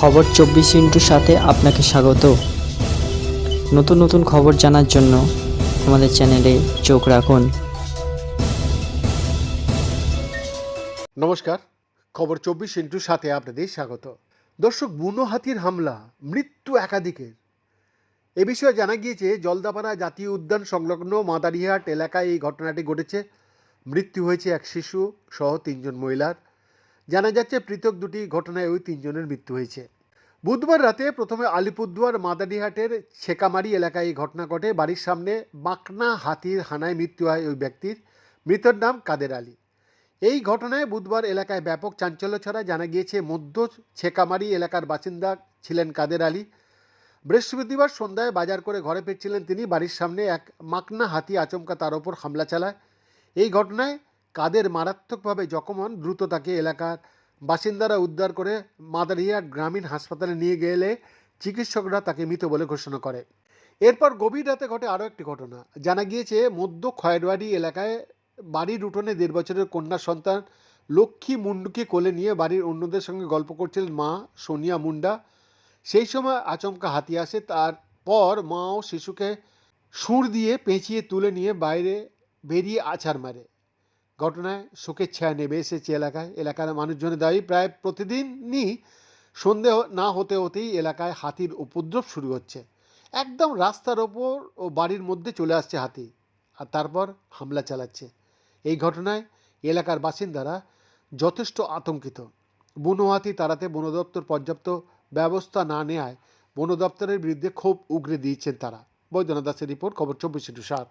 খবর চব্বিশ ইন্টুর সাথে আপনাকে স্বাগত। নতুন নতুন খবর জানার জন্য আমাদের চ্যানেলে চোখ রাখুন। নমস্কার, খবর চব্বিশ ইন্টুর সাথে আপনাদের স্বাগত। দর্শক, বুনো হাতির হামলা, মৃত্যু একাধিকের। এ বিষয়ে জানা গিয়েছে, জলদাপাড়া জাতীয় উদ্যান সংলগ্ন মাদারিহাট এলাকায় এই ঘটনাটি ঘটেছে। মৃত্যু হয়েছে এক শিশু সহ তিনজন মহিলার। জানা যাচ্ছে, পৃথক দুটি ঘটনায় ওই তিনজনের মৃত্যু হয়েছে। বুধবার রাতে প্রথমে আলিপুরদুয়ার মাদারিহাটের ছেকামারি এলাকায় এই ঘটনা ঘটে। বাড়ির সামনে বাঁকনা হাতির হানায় মৃত্যু হয় ওই ব্যক্তির। মৃতের নাম কাদের আলী। এই ঘটনায় বুধবার এলাকায় ব্যাপক চাঞ্চল্য ছড়ায়। জানা গিয়েছে, মধ্য ছেকামারি এলাকার বাসিন্দা ছিলেন কাদের আলী। বৃহস্পতিবার সন্ধ্যায় বাজার করে ঘরে ফিরছিলেন তিনি। বাড়ির সামনে এক মাকনা হাতি আচমকা তার ওপর হামলা চালায়। এই ঘটনায় কাদের মারাত্মকভাবে জখম হন দ্রুত তাকে এলাকার বাসিন্দারা উদ্ধার করে মাদারিয়া গ্রামীণ হাসপাতালে নিয়ে গেলে চিকিৎসকরা তাকে মৃত বলে ঘোষণা করে। এরপর গভীর রাতে ঘটে আরও একটি ঘটনা। জানা গিয়েছে, মধ্য খয়েরবাড়ি এলাকায় বাড়ির উঠোনে দেড় বছরের কন্যা সন্তান লক্ষ্মী মুন্ডুকে কোলে নিয়ে বাড়ির অন্যদের সঙ্গে গল্প করছিলেন মা সোনিয়া মুন্ডা। সেই সময় আচমকা হাতি আসে, তারপর মা ও শিশুকে সুর দিয়ে পেঁচিয়ে তুলে নিয়ে বাইরে বেরিয়ে আছাড় মারে। ঘটনায় শোকের ছায়া নেমে এসেছে এলাকায়। এলাকার মানুষজনের দাবি প্রায় প্রতিদিনই সন্ধে না হতে হতেই এলাকায় হাতির উপদ্রব শুরু হচ্ছে। একদম রাস্তার ওপর ও বাড়ির মধ্যে চলে আসছে হাতি আর তারপর হামলা চালাচ্ছে। এই ঘটনায় এলাকার বাসিন্দারা যথেষ্ট আতঙ্কিত। বন হাতি তাড়াতে বন দপ্তর পর্যাপ্ত ব্যবস্থা না নেওয়ায় বন দপ্তরের বিরুদ্ধে ক্ষোভ উগরে দিয়েছেন তারা। বৈদ্যনাথ দাসের রিপোর্ট, খবর চব্বিশ ইন্টু সাত।